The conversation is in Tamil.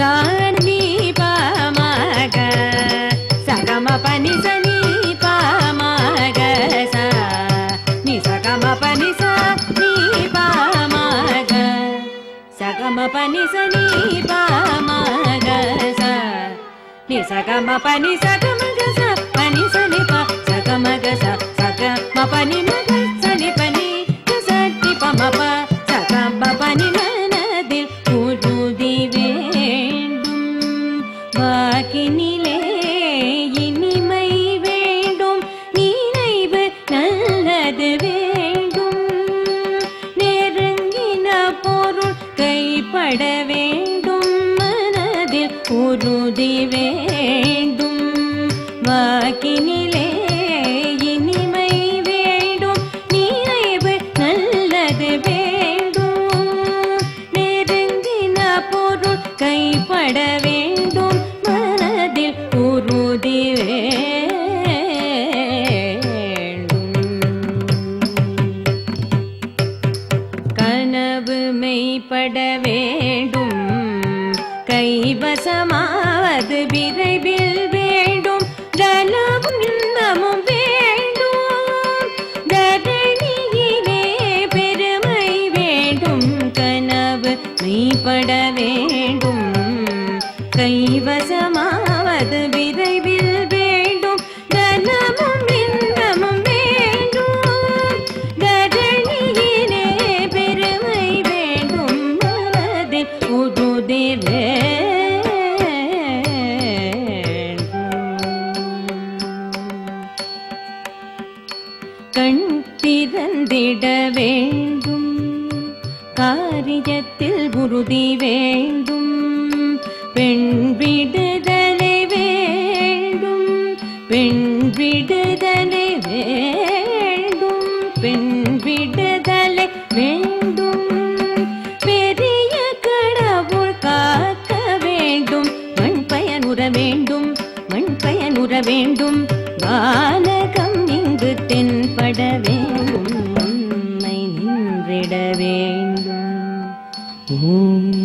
సని పమగ సగమ పని సని పమగ స. ని సగమ పని స ని పమగ సగమ పని సని పమగ స. ని సగమ పని సగమ గ స పని సని ప సగమ గ స సగమ పని మగ பட வேண்டும் மனதில் உறுதி வேண்டும். வாக்கினிலே இனிமை வேண்டும் நினைவு நல்லது வேண்டும். நெருங்கின பொருள் கைப்பட வேண்டும் கனவு வேண்டும். கைவசமாவது விரைவில் வேண்டும். தனமும் இன்பமும் வேண்டும். தரணியிலே பெருமை வேண்டும். கனவு மெய்ப்பட வேண்டும். கைவசமாவது விரைவில் வேண்டும் கண் திறந்திட வேண்டும். காரியத்தில் உறுதி வேண்டும். பெண் விடுதலை வேண்டும். பெண் விடுதலை வேண்டும். பெண் விடுதலை வேண்டும். பெரிய கடவுள் காக்க வேண்டும். மண் பயனுற வேண்டும். மண் பயனுற வேண்டும். வா வேண்டும் உண்மை நின்றிட வேண்டும் ஓம்